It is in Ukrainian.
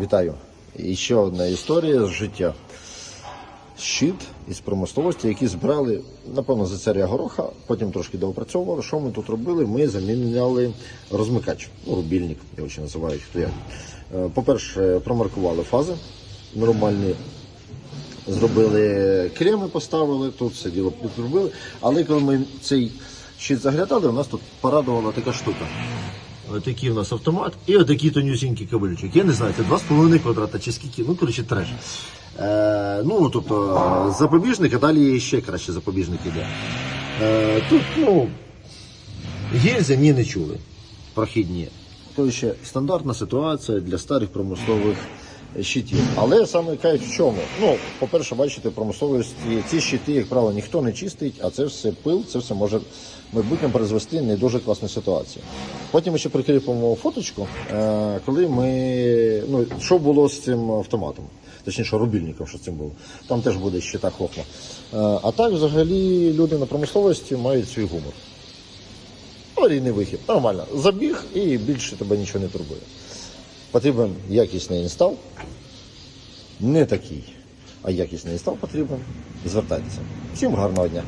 Вітаю. І ще одна історія з життя. Щит із промисловості, які збирали, напевно, за царя гороха, потім трошки доопрацьовували. Що ми тут робили? Ми заміняли розмикач, ну, рубільник, його ще називають хто як. Е, По-перше, промаркували фази нормальні, зробили креми, поставили, тут все діло підробили. Але коли ми цей щит заглядали, у нас тут порадувала така штука. Отакий у нас автомат і отакий тонюсінький кабельчик. Я не знаю, це 2,5 квадрата чи скільки, ну коротше треш. Е, ну, тобто запобіжник, а далі ще краще запобіжник іде. Е, тут, ну, гільзи ні не чули. Прохідні. Ще стандартна ситуація для старих промислових щитів. Але саме кайф в чому? Ну, по-перше, бачите, промисловості ці щити, як правило, ніхто не чистить, а це все пил, це все може в майбутньому призвести не дуже класну ситуацію. Потім ми ще прикріпимо фоточку, е, коли ми. Ну, що було з цим автоматом. Точніше, рубільником, що цим було. Там теж буде щита хохма. Е, А так, взагалі, люди на промисловості мають свій гумор. Аварійний вихід, нормально. Забіг і більше тебе нічого не турбує. Потрібен якісний інстал. Не такий, а якісний інстал потрібен. Звертайтеся. Всім гарного дня.